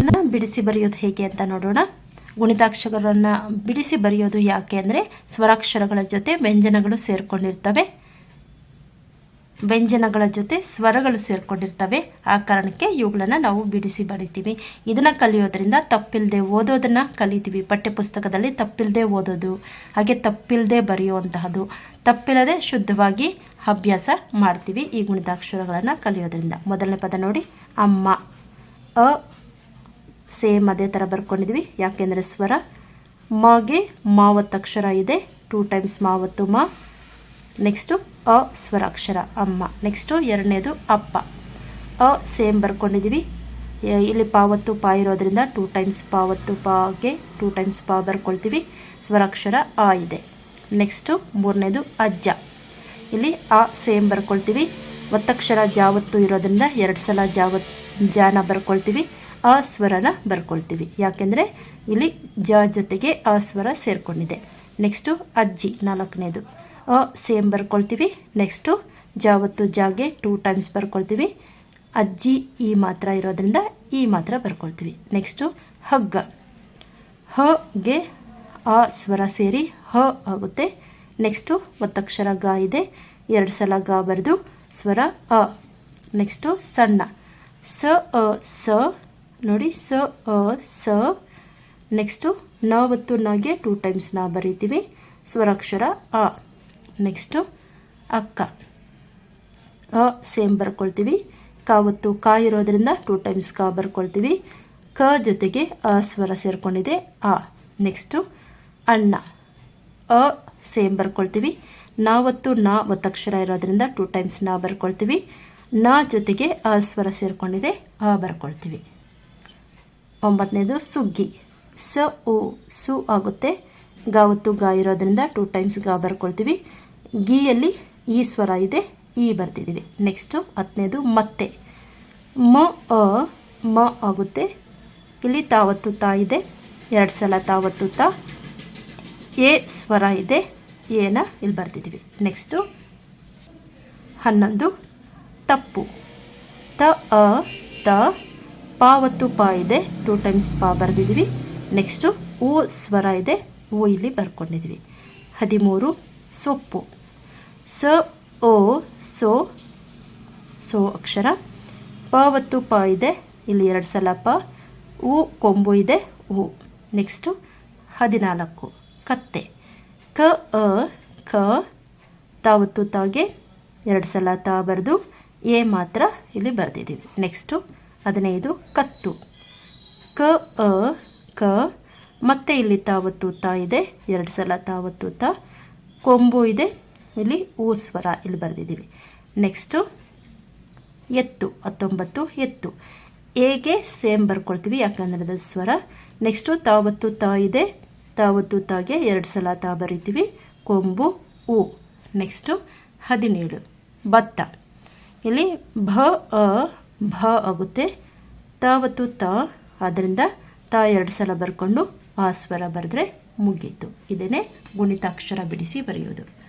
ಗುಣಿತಾಕ್ಷರಗಳನ್ನು ಬಿಡಿಸಿ ಬರೆಯೋದು ಹೇಗೆ ಅಂತ ನೋಡೋಣ. ಗುಣಿತಾಕ್ಷರಗಳನ್ನು ಬಿಡಿಸಿ ಬರೆಯೋದು ಯಾಕೆ ಅಂದರೆ ಸ್ವರಾಕ್ಷರಗಳ ಜೊತೆ ವ್ಯಂಜನಗಳು ಸೇರಿಕೊಂಡಿರ್ತವೆ. ವ್ಯಂಜನಗಳ ಜೊತೆ ಸ್ವರಗಳು ಸೇರಿಕೊಂಡಿರ್ತವೆ. ಆ ಕಾರಣಕ್ಕೆ ಇವುಗಳನ್ನು ನಾವು ಬಿಡಿಸಿ ಬರಿತೀವಿ. ಇದನ್ನು ಕಲಿಯೋದ್ರಿಂದ ತಪ್ಪಿಲ್ಲದೆ ಓದೋದನ್ನು ಕಲಿತೀವಿ. ಪಠ್ಯಪುಸ್ತಕದಲ್ಲಿ ತಪ್ಪಿಲ್ಲದೆ ಓದೋದು, ಹಾಗೆ ತಪ್ಪಿಲ್ಲದೆ ಬರೆಯುವಂತಹದ್ದು ತಪ್ಪಿಲ್ಲದೆ ಶುದ್ಧವಾಗಿ ಅಭ್ಯಾಸ ಮಾಡ್ತೀವಿ ಈ ಗುಣಿತಾಕ್ಷರಗಳನ್ನು ಕಲಿಯೋದ್ರಿಂದ. ಮೊದಲನೇ ಪದ ನೋಡಿ, ಅಮ್ಮ. ಅ ಸೇಮ್ ಅದೇ ಥರ ಬರ್ಕೊಂಡಿದ್ವಿ. ಯಾಕೆಂದರೆ ಸ್ವರ, ಮಗೆ ಮಾವತ್ತಕ್ಷರ ಇದೆ. ಟೂ ಟೈಮ್ಸ್ ಮಾವತ್ತು ಮಾ. ನೆಕ್ಸ್ಟು ಅ ಸ್ವರಾಕ್ಷರ ಅಮ್ಮ. ನೆಕ್ಸ್ಟು ಎರಡನೇದು ಅಪ್ಪ. ಅ ಸೇಮ್ ಬರ್ಕೊಂಡಿದ್ದೀವಿ ಇಲ್ಲಿ ಪಾವತ್ತು ಪಾ ಇರೋದ್ರಿಂದ ಟೂ ಟೈಮ್ಸ್ ಪಾವತ್ತು ಪಾಗೆ ಟೂ ಟೈಮ್ಸ್ ಪಾ ಬರ್ಕೊಳ್ತೀವಿ. ಸ್ವರಾಕ್ಷರ ಆ ಇದೆ. ನೆಕ್ಸ್ಟು ಮೂರನೇದು ಅಜ್ಜ. ಇಲ್ಲಿ ಆ ಸೇಮ್ ಬರ್ಕೊಳ್ತೀವಿ. ಒತ್ತಕ್ಷರ ಜಾವತ್ತು ಇರೋದ್ರಿಂದ ಎರಡು ಸಲ ಜಾವತ್ ಜಾನ ಬರ್ಕೊಳ್ತೀವಿ. ಆ ಸ್ವರನ ಬರ್ಕೊಳ್ತೀವಿ. ಯಾಕೆಂದರೆ ಇಲ್ಲಿ ಜ ಜೊತೆಗೆ ಆ ಸ್ವರ ಸೇರಿಕೊಂಡಿದೆ. ನೆಕ್ಸ್ಟು ಅಜ್ಜಿ, ನಾಲ್ಕನೇದು. ಅ, ಸೇಮ್ ಬರ್ಕೊಳ್ತೀವಿ. ನೆಕ್ಸ್ಟು ಜಾವತ್ತು ಜಾಗೆ ಟೂ ಟೈಮ್ಸ್ ಬರ್ಕೊಳ್ತೀವಿ. ಅಜ್ಜಿ, ಈ ಮಾತ್ರ ಇರೋದ್ರಿಂದ ಈ ಮಾತ್ರ ಬರ್ಕೊಳ್ತೀವಿ. ನೆಕ್ಸ್ಟು ಹಗ್ಗ. ಹಗೆ ಆ ಸ್ವರ ಸೇರಿ ಹ ಆಗುತ್ತೆ. ನೆಕ್ಸ್ಟು ಒತ್ತಕ್ಷರ ಗ ಇದೆ. ಎರಡು ಸಲ ಗ ಬರೆದು ಸ್ವರ ಅ. ನೆಕ್ಸ್ಟು ಸಣ್ಣ. ಸ, ಅ, ಸ ನೋಡಿ ಸ, ಅ, ಸ. ನೆಕ್ಸ್ಟು ನ ಮತ್ತು ನಗೆ ಟೂ ಟೈಮ್ಸ್ನ ಬರೀತೀವಿ. ಸ್ವರಾಕ್ಷರ, ಅ. ನೆಕ್ಸ್ಟು ಅಕ್ಕ. ಅ ಸೇಮ್ ಬರ್ಕೊಳ್ತೀವಿ. ಕ ಮತ್ತು ಕ ಇರೋದ್ರಿಂದ ಟೂ ಟೈಮ್ಸ್ ಕ ಬರ್ಕೊಳ್ತೀವಿ. ಕ ಜೊತೆಗೆ ಅ ಸ್ವರ ಸೇರಿಕೊಂಡಿದೆ ಆ ನೆಕ್ಸ್ಟು ಅಣ್ಣ. ಅ ಸೇಮ್ ಬರ್ಕೊಳ್ತೀವಿ. ನಾವತ್ತು ನಾ ಒತ್ತಕ್ಷರ ಇರೋದ್ರಿಂದ ಟೂ ಟೈಮ್ಸ್ನ ಬರ್ಕೊಳ್ತೀವಿ. ನ ಜೊತೆಗೆ ಅ ಸ್ವರ ಸೇರಿಕೊಂಡಿದೆ, ಅ ಬರ್ಕೊಳ್ತೀವಿ. ಒಂಬತ್ತನೇದು ಸುಗ್ಗಿ. ಸ, ಉ, ಸು ಆಗುತ್ತೆ. ಗಾವತ್ತು ಗಾ ಇರೋದ್ರಿಂದ ಟೂ ಟೈಮ್ಸ್ ಗಾ ಬರ್ಕೊಳ್ತೀವಿ. ಗೀಯಲ್ಲಿ ಈ ಸ್ವರ ಇದೆ, ಈ ಬರ್ತಿದ್ದೀವಿ ನೆಕ್ಸ್ಟು ಹತ್ತನೇದು ಮತ್ತೆ. ಮ, ಅ, ಮ ಆಗುತ್ತೆ. ಇಲ್ಲಿ ತಾವತ್ತು ತಾ ಇದೆ. ಎರಡು ಸಲ ತಾವತ್ತು ತಾ. ಎ ಸ್ವರ ಇದೆ ಏನ ಇಲ್ಲಿ ಬರ್ತಿದ್ದೀವಿ ನೆಕ್ಸ್ಟು ಹನ್ನೊಂದು, ತಪ್ಪು. ತ, ಅ, ತ ಪಾವತ್ತು ಪ ಇದೆ. ಟೂ ಟೈಮ್ಸ್ ಪಾ ಬರೆದಿದ್ದೀವಿ ನೆಕ್ಸ್ಟು ಓ ಸ್ವರ ಇದೆ. ಓ ಇಲ್ಲಿ ಬರ್ಕೊಂಡಿದ್ದೀವಿ ಹದಿಮೂರು ಸೊಪ್ಪು. ಸ, ಓ, ಸೋ ಸೋ ಅಕ್ಷರ. ಪಾವತ್ತು ಪ ಇದೆ. ಇಲ್ಲಿ ಎರಡು ಸಲ ಪ. ಉ, ಕೊಂಬು ಇದೆ. ಉ. ನೆಕ್ಸ್ಟು ಹದಿನಾಲ್ಕು. ಕತ್ತೆ. ಕ, ಅ, ಕ ತಾವತ್ತು ತಾಗೆ ಎರಡು ಸಲ ತಾ ಬರೆದು ಎ ಮಾತ್ರ ಇಲ್ಲಿ ಬರೆದಿದ್ದೀವಿ ನೆಕ್ಸ್ಟು ಹದಿನೈದು, ಕತ್ತು. ಕ, ಅ, ಕ, ಮತ್ತೆ ಇಲ್ಲಿ ತಾವತ್ತು ತ ಇದೆ, ಎರಡು ಸಲ ತಾವತ್ತು ತ. ಕೊಂಬು ಇದೆ, ಇಲ್ಲಿ ಊ ಸ್ವರ ಇಲ್ಲಿ ಬರೆದಿದ್ದೀವಿ. ನೆಕ್ಸ್ಟು ಎತ್ತು, ಹತ್ತೊಂಬತ್ತು, ಎತ್ತು. ಎಗೆ ಸೇಮ್ ಬರ್ಕೊಳ್ತೀವಿ, ಯಾಕಂದರೆ ಅದು ಸ್ವರ. ನೆಕ್ಸ್ಟು ತಾವತ್ತು ತ ಇದೆ, ತಾವತ್ತು ತಾಗೆ ಎರಡು ಸಲ ತಾ ಬರಿತೀವಿ. ಕೊಂಬು, ಉ. ನೆಕ್ಸ್ಟು ಹದಿನೇಳು. ಭತ್ತ. ಇಲ್ಲಿ ಭ, ಅ ಭ ಆಗುತ್ತೆ. ತ ಮತ್ತು ತ ಆದ್ದರಿಂದ ತ ಎರಡು ಸಲ ಬರ್ಕೊಂಡು ಆ ಸ್ವರ ಬರೆದ್ರೆ ಮುಗೀತು. ಇದನ್ನೇ ಗುಣಿತಾಕ್ಷರ ಬಿಡಿಸಿ ಬರೆಯೋದು.